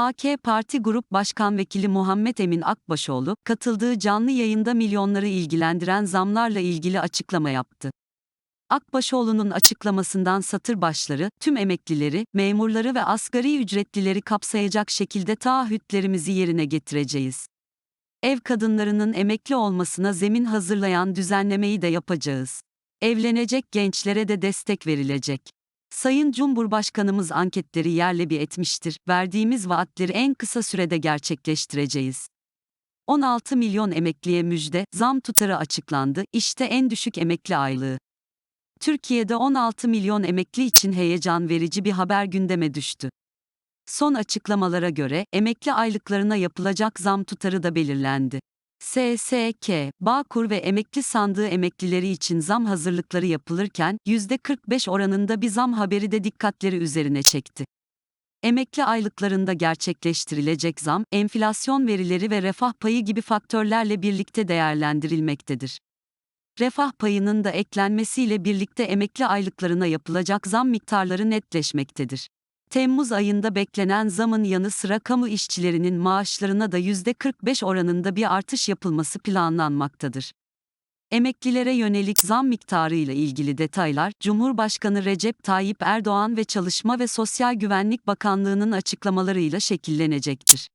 AK Parti Grup Başkan Vekili Muhammed Emin Akbaşoğlu, katıldığı canlı yayında milyonları ilgilendiren zamlarla ilgili açıklama yaptı. Akbaşoğlu'nun açıklamasından satır başları, tüm emeklileri, memurları ve asgari ücretlileri kapsayacak şekilde taahhütlerimizi yerine getireceğiz. Ev kadınlarının emekli olmasına zemin hazırlayan düzenlemeyi de yapacağız. Evlenecek gençlere de destek verilecek. Sayın Cumhurbaşkanımız anketleri yerle bir etmiştir. Verdiğimiz vaatleri en kısa sürede gerçekleştireceğiz. 16 milyon emekliye müjde, zam tutarı açıklandı. İşte en düşük emekli aylığı. Türkiye'de 16 milyon emekli için heyecan verici bir haber gündeme düştü. Son açıklamalara göre emekli aylıklarına yapılacak zam tutarı da belirlendi. SSK, Bağkur ve emekli sandığı emeklileri için zam hazırlıkları yapılırken %45 oranında bir zam haberi de dikkatleri üzerine çekti. Emekli aylıklarında gerçekleştirilecek zam, enflasyon verileri ve refah payı gibi faktörlerle birlikte değerlendirilmektedir. Refah payının da eklenmesiyle birlikte emekli aylıklarına yapılacak zam miktarları netleşmektedir. Temmuz ayında beklenen zamın yanı sıra kamu işçilerinin maaşlarına da %45 oranında bir artış yapılması planlanmaktadır. Emeklilere yönelik zam miktarıyla ilgili detaylar, Cumhurbaşkanı Recep Tayyip Erdoğan ve Çalışma ve Sosyal Güvenlik Bakanlığı'nın açıklamalarıyla şekillenecektir.